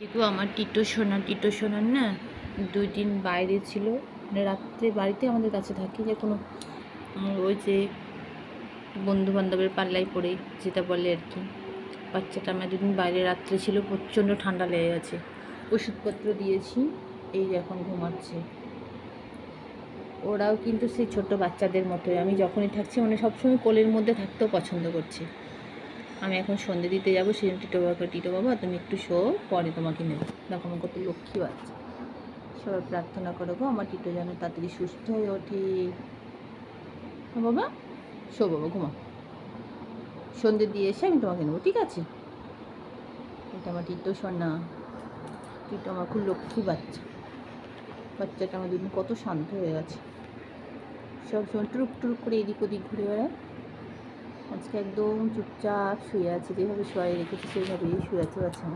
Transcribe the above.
কিন্তু আমার টিটো সোনা, টিটো সোনার না দুই দিন বাইরে ছিল। মানে রাত্রে বাড়িতে আমাদের কাছে থাকে যে কোনো ওই যে বন্ধু বান্ধবের পাল্লায় পড়ে যেটা বলে আর কি। বাচ্চাটা আমার দুদিন বাইরে রাত্রে ছিল, প্রচণ্ড ঠান্ডা লেগে গেছে। ওষুধপত্র দিয়েছি, এই এখন ঘুমাচ্ছে। ওরাও কিন্তু সেই ছোট বাচ্চাদের মতোই। আমি যখনই থাকছি মানে সবসময় কোলের মধ্যে থাকতেও পছন্দ করছে। আমি এখন সন্ধে দিতে যাব জন্য টিটো বাবাকে টিটো বাবা, তুমি একটু শো, পরে তোমাকে নেব। দেখো, আমার কত লক্ষ্মী বাচ্চা। সবাই প্রার্থনা করো গো, আমার টিটো যেন তাড়াতাড়ি সুস্থ হয়ে ওঠে। বাবা, শো বাবা ঘুমা সন্ধে দিয়ে এসে আমি তোমাকে নেব, ঠিক আছে? এটা আমার টিটো সোনা। টিটো আমার খুব লক্ষ্মী বাচ্চা। বাচ্চাটা আমার দুদিন কত শান্ত হয়ে গেছে। সব সময় টুরুক টুরুক করে এদিক ওদিক ঘুরে বেড়ায়। আজকে একদম চুপচাপ শুয়ে আছি যেভাবে শুয়ে রেখেছি সেইভাবেই শুয়ে আছে বাচ্চা